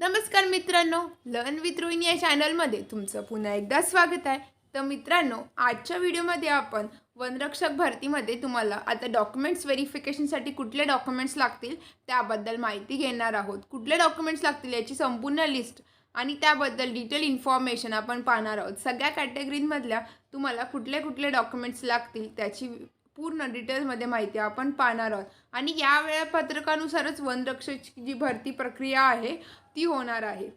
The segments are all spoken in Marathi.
नमस्कार मित्रांनो लर्न विथ रोहिणी या चॅनलमध्ये तुमचं पुन्हा एकदा स्वागत आहे. तर मित्रांनो आजच्या व्हिडिओमध्ये आपण वनरक्षक भरतीमध्ये तुम्हाला आता डॉक्युमेंट्स व्हेरिफिकेशनसाठी कुठले डॉक्युमेंट्स लागतील त्याबद्दल माहिती घेणार आहोत. कुठले डॉक्युमेंट्स लागतील याची संपूर्ण लिस्ट आणि त्याबद्दल डिटेल इन्फॉर्मेशन आपण पाहणार आहोत. सगळ्या कॅटेगरीमधल्या तुम्हाला कुठले कुठले डॉक्युमेंट्स लागतील त्याची पूर्ण डिटेल्समध्ये माहिती आपण पाहणार आहोत. आणि या वेळापत्रकानुसारच वनरक्षकची जी भरती प्रक्रिया आहे ती होणार आहे.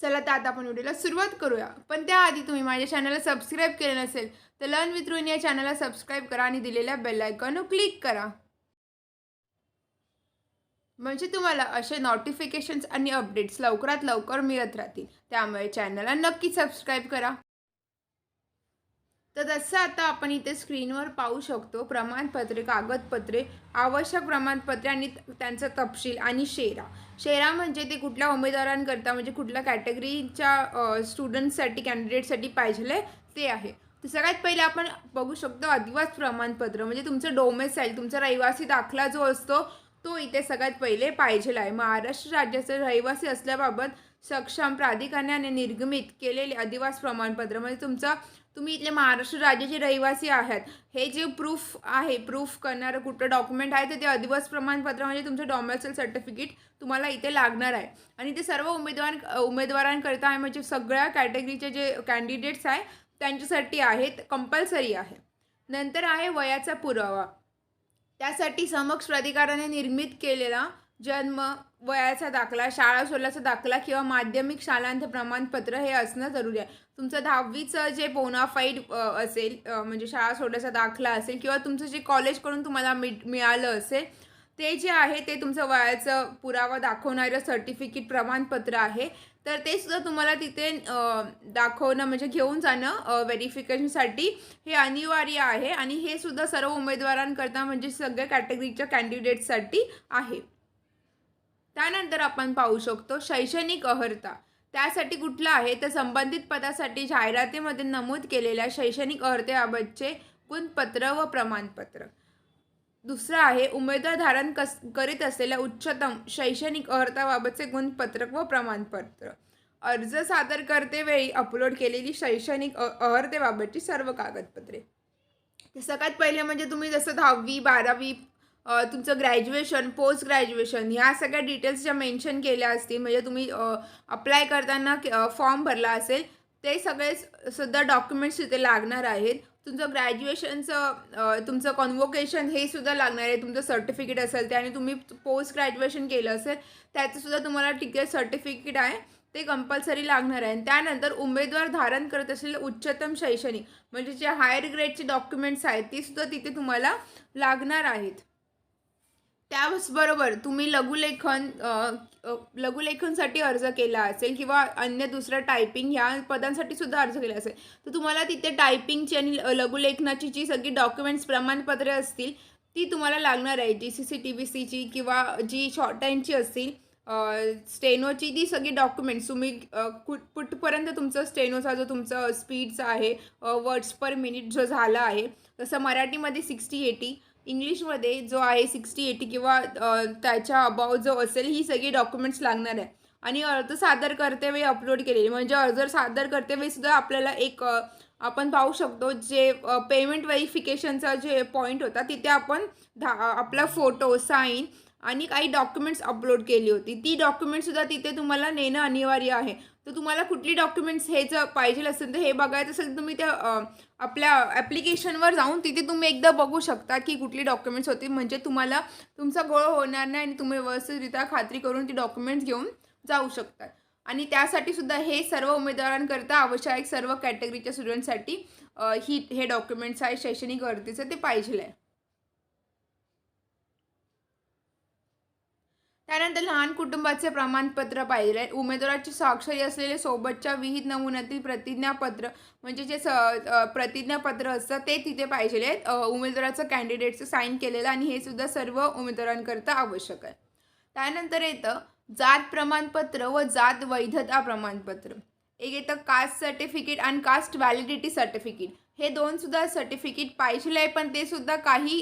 चला तर आता आपण व्हिडिओला सुरुवात करूया. पण त्याआधी तुम्ही माझ्या चॅनलला सबस्क्राईब केले नसेल तर लर्न विथ रोहिणी या चॅनलला सबस्क्राईब करा आणि दिलेल्या बेलायकॉनवर क्लिक करा. म्हणजे तुम्हाला असे नोटिफिकेशन्स आणि अपडेट्स लवकरात लवकर मिळत राहतील. त्यामुळे चॅनलला नक्की सबस्क्राईब करा. तर तसं आता आपण इथे स्क्रीनवर पाहू शकतो प्रमाणपत्रे कागदपत्रे आवश्यक प्रमाणपत्रे आणि त्यांचा तपशील आणि शेरा. शेरा म्हणजे ते कुठल्या उमेदवारांकरता म्हणजे कुठल्या कॅटेगरीच्या स्टुडंटसाठी कॅन्डिडेटसाठी पाहिजे ते आहे. तर सगळ्यात पहिले आपण बघू शकतो आदिवास प्रमाणपत्र. म्हणजे तुमचं डोमेसाईल तुमचा रहिवासी दाखला जो असतो तो इथे सगळ्यात पहिले पाहिजे आहे. महाराष्ट्र राज्याचे रहिवासी असल्याबाबत सक्षम प्राधिकरणाने निर्गमित केलेले आदिवास प्रमाणपत्र. म्हणजे तुमचं तुम्ही इथले महाराष्ट्र राज्याचे रहिवासी आहात. हे जे प्रूफ आहे प्रूफ करणारं कुठलं डॉक्युमेंट आहे तर ते अधिवास प्रमाणपत्र म्हणजे तुमचं डॉमेसल सर्टिफिकेट तुम्हाला इथे लागणार आहे. आणि ते सर्व उमेदवार उमेदवारांकरिता आहे म्हणजे सगळ्या कॅटेगरीचे जे कॅन्डिडेट्स आहे त्यांच्यासाठी आहेत कंपल्सरी आहे. नंतर आहे वयाचा पुरावा. त्यासाठी समक्ष प्राधिकाराने निर्मित केलेला जन्म वयाचा दाखला शाळा सोडल्याचा दाखला किंवा माध्यमिक शालांत प्रमाणपत्र हे असणं जरुरी आहे. तुमचं दहावीचं जे बोनाफाईड असेल म्हणजे शाळा सोडल्याचा दाखला असेल किंवा तुमचं जे कॉलेजकडून तुम्हाला मि मिळालं असेल ते जे आहे ते तुमचं वयाचं पुरावा दाखवणारं सर्टिफिकेट प्रमाणपत्र आहे. तर ते सुद्धा तुम्हाला तिथे दाखवणं म्हणजे घेऊन जाणं व्हेरिफिकेशनसाठी हे अनिवार्य आहे. आणि हे सुद्धा सर्व उमेदवारांकरता म्हणजे सगळ्या कॅटेगरीच्या कॅन्डिडेटसाठी आहे. त्यानंतर आपण पाहू शकतो शैक्षणिक अहर्ता. त्यासाठी कुठलं आहे? तर संबंधित पदासाठी जाहिरातीमध्ये नमूद केलेल्या शैक्षणिक अर्हतेबाबतचे गुणपत्र व प्रमाणपत्र. दुसरं आहे उमेदवार धारण कस करीत असलेल्या उच्चतम शैक्षणिक अर्हताबाबतचे गुणपत्रक व प्रमाणपत्र. अर्ज सादर करतेवेळी अपलोड केलेली शैक्षणिक अर्हतेबाबतची सर्व कागदपत्रे. सगळ्यात पहिले म्हणजे तुम्ही जसं दहावी बारावी तुमचं ग्रॅज्युएशन पोस्ट ग्रॅज्युएशन ह्या सगळ्या डिटेल्स ज्या मेन्शन केल्या असतील म्हणजे तुम्ही अप्लाय करताना फॉर्म भरला असेल ते सगळे सुद्धा डॉक्युमेंट्स तिथे लागणार आहेत. तुमचं ग्रॅज्युएशनचं तुमचं कॉन्वोकेशन हे सुद्धा लागणार आहे. तुमचं सर्टिफिकेट असेल ते आणि तुम्ही पोस्ट ग्रॅज्युएशन केलं असेल त्याचंसुद्धा तुम्हाला टिकेट सर्टिफिकेट आहे. ते कंपल्सरी लागणार आहे. आणि त्यानंतर उमेदवार धारण करत असलेले उच्चतम शैक्षणिक म्हणजे जे हायर ग्रेडचे डॉक्युमेंट्स आहेत ते सुद्धा तिथे तुम्हाला लागणार आहेत. त्याचबरोबर तुम्ही लघुलेखन लघुलेखनसाठी अर्ज केला असेल किंवा अन्य दुसरं टायपिंग ह्या पदांसाठी सुद्धा अर्ज केला असेल तर तुम्हाला तिथे टायपिंगची आणि ल- लघुलेखनाची जी सगळी डॉक्युमेंट्स प्रमाणपत्रे असतील ती तुम्हाला लागणार आहे. G C C T B सीची किंवा जी शॉर्ट हँडची असतील स्टेनोची ती सगळी डॉक्युमेंट्स तुम्ही कुठ कुठपर्यंत तुमचं स्टेनोचा जो तुमचं स्पीडचा आहे वर्ड्स पर मिनिट जो झाला आहे तसं मराठीमध्ये सिक्स्टी एटी इंग्लिशमध्ये जो आहे सिक्स्टी एटी किंवा त्याच्या अबाव जो असेल ही सगळी डॉक्युमेंट्स लागणार आहे. आणि अर्ज सादर करतेवेळी अपलोड केलेली. म्हणजे अर्ज सादर करतेवेळी सुद्धा आपल्याला एक आपण पाहू शकतो जे पेमेंट व्हेरिफिकेशनचा जे पॉईंट होता तिथे आपण धा आपला फोटो साईन आणि काही डॉक्युमेंट्स अपलोड केली होती. ती डॉक्युमेंटसुद्धा तिथे तुम्हाला नेणं अनिवार्य आहे. तर तुम्हाला कुठली डॉक्युमेंट्स हे जर पाहिजे असेल तर हे बघायचं असेल तर तुम्ही त्या आपल्या ॲप्लिकेशनवर जाऊन तिथे तुम्ही एकदा बघू शकता की कुठली डॉक्युमेंट्स होती. म्हणजे तुम्हाला तुमचा गोळ होणार नाही आणि तुम्ही व्यवस्थितरित्या खात्री करून ती डॉक्युमेंट्स घेऊन जाऊ शकतात आणि त्यासाठी सुद्धा हे सर्व उमेदवारांकरता आवश्यक सर्व कॅटेगरीच्या स्टुडंटसाठी ही हे डॉक्युमेंट्स आहे. शैक्षणिक गरजेचं ते पाहिजे आहे. त्यानंतर लहान कुटुंबाचे प्रमाणपत्र पाहिजे. उमेदवाराची स्वाक्षरी असलेले सोबतच्या विहित नमुन्यातील प्रतिज्ञापत्र म्हणजे जे स प्रतिज्ञापत्र असतं ते तिथे पाहिजे. आहेत उमेदवाराचं कॅन्डिडेटचं साईन केलेलं आणि हे सुद्धा सर्व उमेदवारांकरता आवश्यक आहे. त्यानंतर येतं जात प्रमाणपत्र व जात वैधता प्रमाणपत्र. एक येतं कास्ट सर्टिफिकेट आणि कास्ट व्हॅलिडिटी सर्टिफिकेट हे दोन सुद्धा सर्टिफिकेट पाहिजे आहे पण ते सुद्धा काही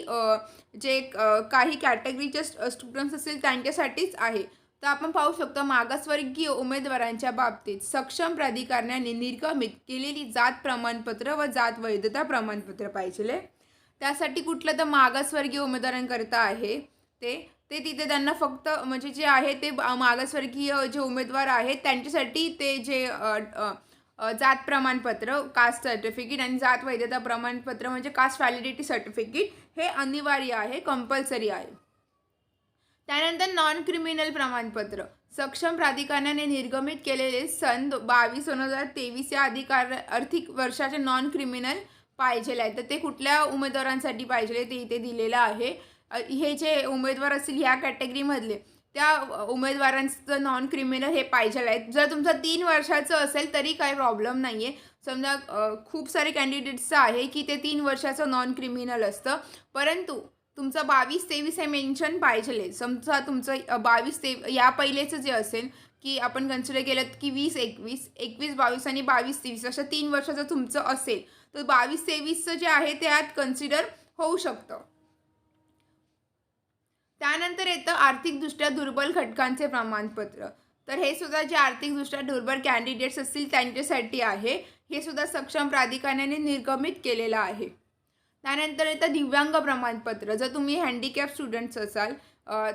जे काही कॅटेगरीचे स्टुडंट्स असतील त्यांच्यासाठीच आहे. तर आपण पाहू शकतो मागासवर्गीय उमेदवारांच्या बाबतीत सक्षम प्राधिकरणाने निर्गमित केलेली जात प्रमाणपत्र व जात वैधता प्रमाणपत्र पाहिजे त्यासाठी कुठलं तर मागासवर्गीय उमेदवारांकरता आहे ते. ते तिथे त्यांना फक्त म्हणजे जे आहे ते मागासवर्गीय जे उमेदवार आहेत त्यांच्यासाठी ते जे जात प्रमाणपत्र कास्ट सर्टिफिकेट आणि जात वैधता प्रमाणपत्र म्हणजे कास्ट व्हॅलिडिटी सर्टिफिकेट हे अनिवार्य आहे कंपल्सरी आहे. त्यानंतर नॉन क्रिमिनल प्रमाणपत्र. सक्षम प्राधिकरणाने निर्गमित केलेले सन बावीस दोन हजार तेवीस या अधिकार आर्थिक वर्षाचे नॉन क्रिमिनल पाहिजे आहे तर ते कुठल्या उमेदवारांसाठी पाहिजे ते इथे दिलेलं आहे. हे जे उमेदवार असतील ह्या कॅटेगरीमधले त्या उमेदवारांचं नॉन क्रिमिनल हे पाहिजे आहेत जर तुमचं तीन वर्षाचं असेल तरी काही प्रॉब्लेम नाही आहे समजा खूप सारे कॅन्डिडेट्सचं आहे की ते तीन वर्षाचं नॉन क्रिमिनल असतं. परंतु तुमचं बावीस तेवीस हे मेन्शन पाहिजे समजा तुमचं बावीस ते या पहिलेचं जे असेल की आपण कन्सिडर केलं की वीस एकवीस एकवीस बावीस आणि बावीस तेवीस असं तीन वर्षाचं तुमचं असेल तर बावीस तेवीसचं जे आहे ते यात कन्सिडर होऊ शकतं. त्यानंतर येतं आर्थिकदृष्ट्या दुर्बल घटकांचे प्रमाणपत्र. तर हे सुद्धा जे आर्थिकदृष्ट्या दुर्बल कॅन्डिडेट्स असतील त्यांच्यासाठी आहे. हे सुद्धा सक्षम प्राधिकरणाने निर्गमित केलेलं आहे. त्यानंतर येतं दिव्यांग प्रमाणपत्र. जर तुम्ही हँडिकॅप स्टुडंट्स असाल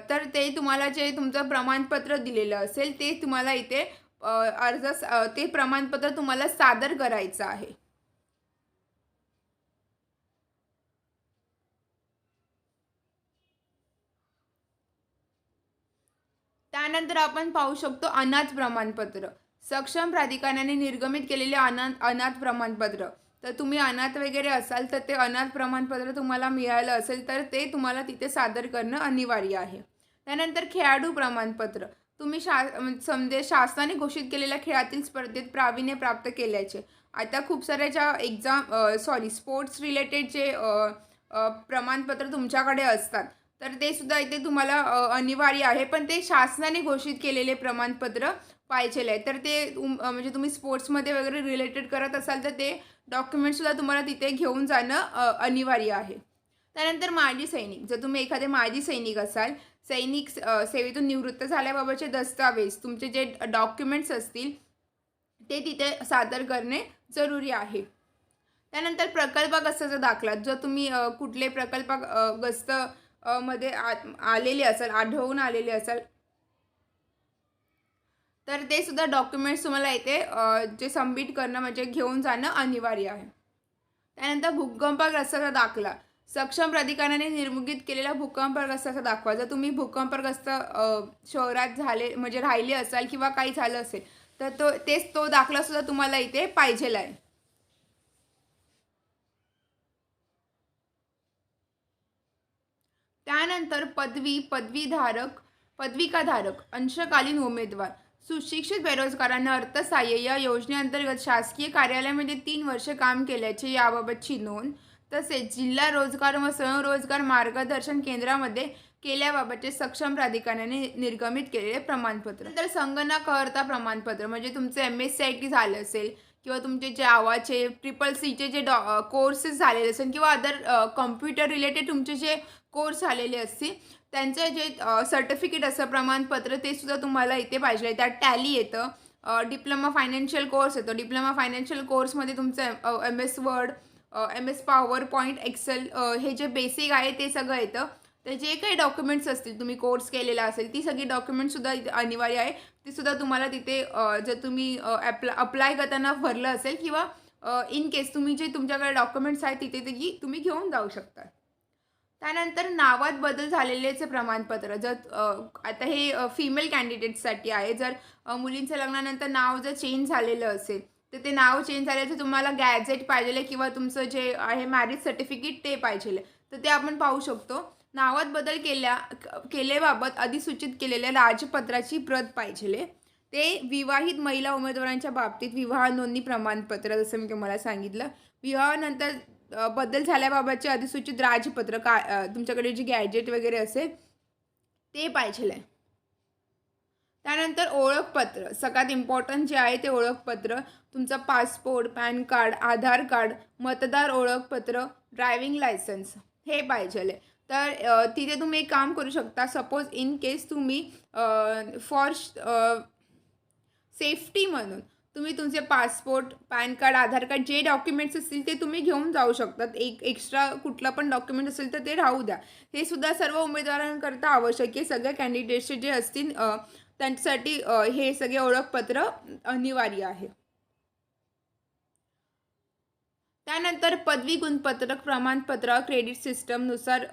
तर ते तुम्हाला जे तुमचं प्रमाणपत्र दिलेलं असेल ते तुम्हाला इथे अर्ज ते प्रमाणपत्र तुम्हाला सादर करायचं आहे. त्यानंतर आपण पाहू शकतो अनाथ प्रमाणपत्र. सक्षम प्राधिकरणाने निर्गमित केलेले अनाथ अनाथ प्रमाणपत्र. तर तुम्ही अनाथ वगैरे असाल तर ते अनाथ प्रमाणपत्र तुम्हाला मिळालं असेल तर ते तुम्हाला तिथे सादर करणं अनिवार्य आहे. त्यानंतर खेळाडू प्रमाणपत्र. तुम्ही शा समजे शासनाने घोषित केलेल्या खेळातील स्पर्धेत प्रावीण्य प्राप्त केल्याचे. आता खूप साऱ्या ज्या एक्झाम सॉरी स्पोर्ट्स रिलेटेड जे प्रमाणपत्र तुमच्याकडे असतात तर ते सुद्धा इथे तुम्हाला अनिवार्य आहे. पण ते शासनाने घोषित केलेले प्रमाणपत्र पाहिजे आहे. तर ते तुम- म्हणजे तुम्ही स्पोर्ट्समध्ये वगैरे रिलेटेड करत असाल तर ते डॉक्युमेंटसुद्धा तुम्हाला तिथे घेऊन जाणं अनिवार्य आहे. त्यानंतर माजी सैनिक. जर तुम्ही एखादे माजी सैनिक असाल सैनिक सेवेतून निवृत्त झाल्याबाबतचे दस्तावेज तुमचे जे डॉक्युमेंट्स असतील ते तिथे सादर करणे जरुरी आहे. त्यानंतर प्रकल्पग्रस्ताचा दाखला. जर तुम्ही कुठले प्रकल्पग्रस्त मध्ये आ आलेले असाल आढळून आलेले असाल. तर ते सुद्धा डॉक्युमेंट्स तुम्हाला इथे जे सबमिट करणं म्हणजे घेऊन जाणं अनिवार्य आहे. त्यानंतर भूकंपग्रस्ताचा दाखला. सक्षम प्राधिकरणाने निर्मुगित केलेला भूकंपग्रस्ताचा दाखवा. जर तुम्ही भूकंपग्रस्त शहरात झाले म्हणजे राहिले असाल किंवा काही झालं असेल तर तो तेच तो दाखलासुद्धा तुम्हाला इथे पाहिजेल आहे. त्यानंतर पदवी पदवीधारक पदविकाधारक अंशकालीन उमेदवार सुशिक्षित बेरोजगारांना अर्थसहाय्य या योजनेअंतर्गत शासकीय कार्यालयामध्ये तीन वर्षे काम केल्याचे याबाबतची नोंद तसेच जिल्हा रोजगार व स्वयंरोजगार मार्गदर्शन केंद्रामध्ये केल्याबाबतचे सक्षम प्राधिकरणाने निर्गमित केलेले प्रमाणपत्र. तर संगणकहर्ता प्रमाणपत्र म्हणजे तुमचं M S C I T झालं असेल किंवा तुमचे जे आवाचे ट्रिपल सीचे जे डॉ कोर्सेस झालेले असेल किंवा अदर कम्प्युटर रिलेटेड तुमचे जे कोर्स झालेले असतील त्यांचं जे सर्टिफिकेट असं प्रमाणपत्र ते सुद्धा तुम्हाला इथे पाहिजे. त्यात टॅली येतं. डिप्लोमा फायनान्शियल कोर्स येतो. डिप्लोमा फायनान्शियल कोर्समध्ये तुमचं M S Word M S PowerPoint Excel हे जे बेसिक आहे ते सगळं येतं. तर जे काही डॉक्युमेंट्स असतील तुम्ही कोर्स केलेला असेल ती सगळी डॉक्युमेंट्ससुद्धा इथे अनिवार्य आहे. ती सुद्धा तुम्हाला तिथे जर तुम्ही ॲप्ला अप्लाय करताना भरलं असेल किंवा इन केस तुम्ही जे तुमच्याकडे डॉक्युमेंट्स आहेत तिथे ती तुम्ही घेऊन जाऊ शकता. त्यानंतर नावात बदल झालेलेचं प्रमाणपत्र. जर आता हे फिमेल कॅन्डिडेटसाठी आहे. जर मुलींच्या लग्नानंतर नाव जर चेंज झालेलं असेल तर ते नाव चेंज झाल्याचं तुम्हाला गॅजेट पाहिजे किंवा तुमचं जे आहे मॅरेज सर्टिफिकेट ते पाहिजे तर ते आपण पाहू शकतो. नावात बदल केल्या केलेबाबत अधिसूचित केलेल्या राजपत्राची प्रत पाहिजे ते विवाहित महिला उमेदवारांच्या बाबतीत विवाह नोंदणी प्रमाणपत्र जसं मी तुम्हाला सांगितलं. विवाहानंतर बदल झाल्याबाबतचे अधिसूचित राजपत्र का तुमच्याकडे जे गॅजेट वगैरे असेल ते पाहिजे आहे त्यानंतर ओळखपत्र. सगळ्यात इम्पॉर्टंट जे आहे ते ओळखपत्र. तुमचं passport PAN card Aadhaar card मतदार ओळखपत्र ड्रायव्हिंग लायसन्स हे पाहिजे तर तिथे तुम्ही एक काम करू शकता. सपोज इन केस तुम्ही फॉर सेफ्टी म्हणून तुम्ही तुमचे passport PAN card Aadhaar card जे डॉक्युमेंट्स असतील ते तुम्ही घेऊन जाऊ शकतात. एक एक्स्ट्रा कुठलं पण डॉक्युमेंट असेल तर ते राहू द्या. हे सुद्धा सर्व उमेदवारांकरता आवश्यक आहे. सगळ्या कॅन्डिडेट्सचे जे असतील त्यांच्यासाठी हे सगळे ओळखपत्र अनिवार्य आहे. त्यानंतर पदवी गुणपत्रक प्रमाणपत्र क्रेडिट सिस्टमनुसार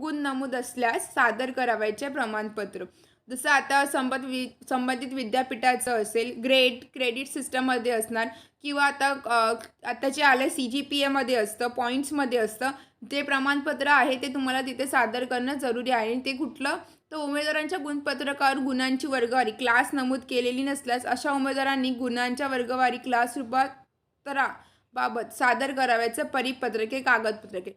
गुण नमूद असल्यास सादर करावयाचे प्रमाणपत्र. जसं आता संबंध वि संबंधित विद्यापीठाचं असेल ग्रेड क्रेडिट सिस्टममध्ये असणार किंवा आता आता जे आलं सी जी पी एमध्ये असतं पॉईंट्समध्ये असतं जे प्रमाणपत्र आहे ते तुम्हाला तिथे सादर करणं जरुरी आहे. आणि ते कुठलं? तर उमेदवारांच्या गुणपत्रकावर गुणांची वर्गवारी. क्लास नमूद केलेली नसल्यास अशा उमेदवारांनी गुणांच्या वर्गवारी क्लास रूपांतरा बाबत सादर करावयाचं परिपत्रके कागदपत्रके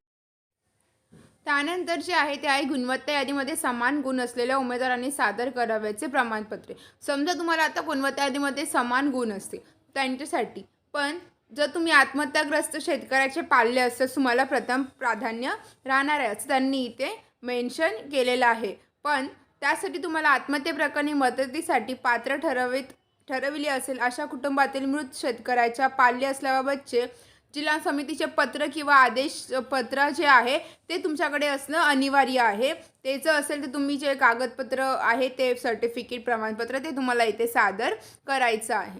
त्यानंतर जे आहे ते आहे गुणवत्ता यादीमध्ये समान गुण असलेल्या उमेदवारांनी सादर करावयाचे प्रमाणपत्रे. समजा तुम्हाला आता गुणवत्ता यादीमध्ये समान गुण असते त्यांच्यासाठी पण जर तुम्ही आत्महत्याग्रस्त शेतकऱ्याचे पाल्य असल्यास तुम्हाला प्रथम प्राधान्य राहणार आहे असं त्यांनी इथे मेन्शन केलेलं आहे. पण त्यासाठी तुम्हाला आत्महत्येप्रकरणी मदतीसाठी पात्र ठरवित ठरविले असेल अशा कुटुंबातील मृत शेतकऱ्याच्या पाल्य असल्याबाबतचे जिल्हा समितीचे पत्र किंवा आदेश पत्र जे आहे ते तुमच्याकडे असणं अनिवार्य आहे. त्याचं असेल तर तुम्ही जे कागदपत्र आहे ते सर्टिफिकेट प्रमाणपत्र ते तुम्हाला इथे सादर करायचं आहे.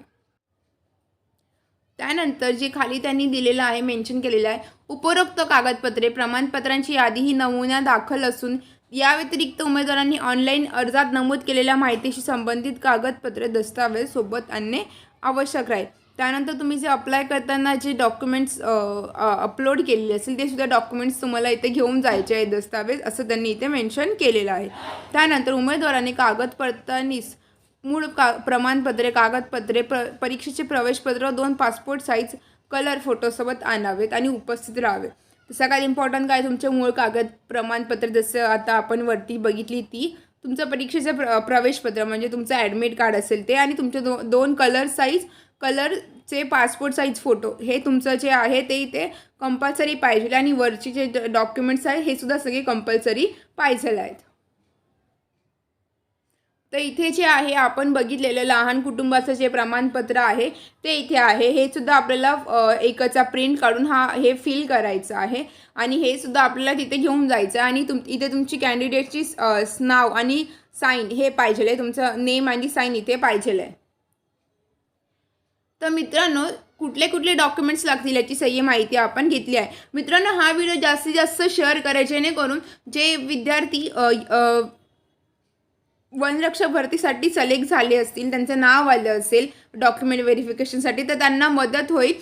त्यानंतर जे खाली त्यांनी दिलेलं आहे मेन्शन केलेलं आहे उपरोक्त कागदपत्रे प्रमाणपत्रांची यादी ही नमुन्या दाखल असून या व्यतिरिक्त उमेदवारांनी ऑनलाईन अर्जात नमूद केलेल्या माहितीशी संबंधित कागदपत्रे दस्तावेज सोबत आणणे आवश्यक राहील त्यानंतर तुम्ही जे अप्लाय करताना जे डॉक्युमेंट्स अपलोड केलेले असेल ते सुद्धा डॉक्युमेंट्स तुम्हाला इथे घेऊन जायचे आहे दस्तावेज असं त्यांनी इथे मेन्शन केलेलं आहे. त्यानंतर उमेदवारांनी कागदपत्रांनीच मूळ का प्रमाणपत्रे कागदपत्रे प्र परीक्षेचे प्रवेशपत्र दोन पासपोर्ट साईज कलर फोटोसोबत आणावेत आणि उपस्थित राहावे सगळ्यात इम्पॉर्टंट काय तुमचे मूळ कागद प्रमाणपत्र जसं आता आपण वरती बघितली ती तुमचं परीक्षेचं प्र प्रवेशपत्र म्हणजे तुमचं ॲडमिट कार्ड असेल ते आणि तुमचे दो दोन कलर साईज कलरचे पासपोर्ट साईज फोटो हे तुमचं जे आहे ते इथे कंपल्सरी पाहिजे आणि वरचे जे डॉक्युमेंट्स आहेत हे सुद्धा सगळे कंपल्सरी पाहिजे आहेत. तर इथे जे आहे आपण बघितलेलं लहान कुटुंबाचं जे प्रमाणपत्र आहे ते इथे आहे. हे सुद्धा आपल्याला एकचा प्रिंट काढून हा हे फिल करायचं आहे. आणि हे सुद्धा आपल्याला तिथे घेऊन जायचं आहे. आणि तुम इथे तुमची कॅन्डिडेटची नाव आणि साईन हे पाहिजेल आहे. तुमचं नेम आणि साईन इथे पाहिजेल आहे. तर मित्रांनो कुठले कुठले डॉक्युमेंट्स लागतील याची सही माहिती आपण घेतली आहे. मित्रांनो हा व्हिडिओ जास्तीत जास्त शेअर करा जेणेकरून जे विद्यार्थी वनरक्षक भरतीसाठी सिलेक्ट झाले असतील त्यांचं नाव आलं असेल डॉक्युमेंट व्हेरिफिकेशनसाठी तर त्यांना मदत होईल.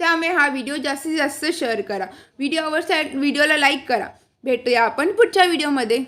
त्यामुळे हा व्हिडिओ जास्तीत जास्त शेअर करा. व्हिडिओ व्हिडिओवर व्हिडिओला लाईक करा. भेटूया आपण पुढच्या व्हिडिओमध्ये